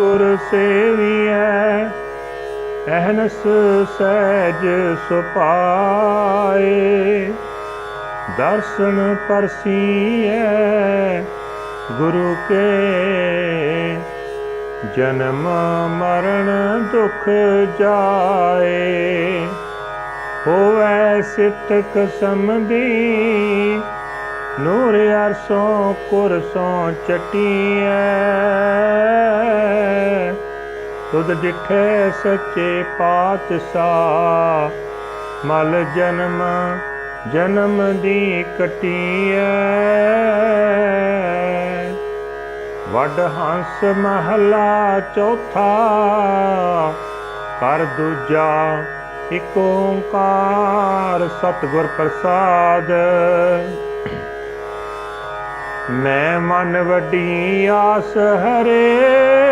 ਗੁਰ ਸੇਵੀਐ ਅਹਨਸ ਸਹਿਜ ਸੁਪਾਏ ਦਰਸ਼ਨ ਪਰਸੀਐ ਗੁਰੂ ਕੇ, ਜਨਮ ਮਰਨ ਦੁਖ ਜਾਏ। ਹੋਵੈ ਸਿਤਕ ਸਮਦੀ ਨੂਰ ਅਰਸੋਂ ਕੁਰਸੋਂ ਚਟੀਐ। ਤੁਧ ਡਿਠੇ ਸੱਚੇ ਪਾਤਸ਼ਾਹ, ਮਲ ਜਨਮ ਜਨਮ ਦੀ ਕਟੀਐ। ਵੱਡ ਹੰਸ ਮਹਲਾ ਚੌਥਾ, ਕਰ ਦੂਜਾ ਇਕ ਓੰਕਾਰ, ਸਤਿਗੁਰ ਪ੍ਰਸਾਦ। ਮੈਂ ਮਨ ਵੱਡੀ ਆਸ ਹਰੇ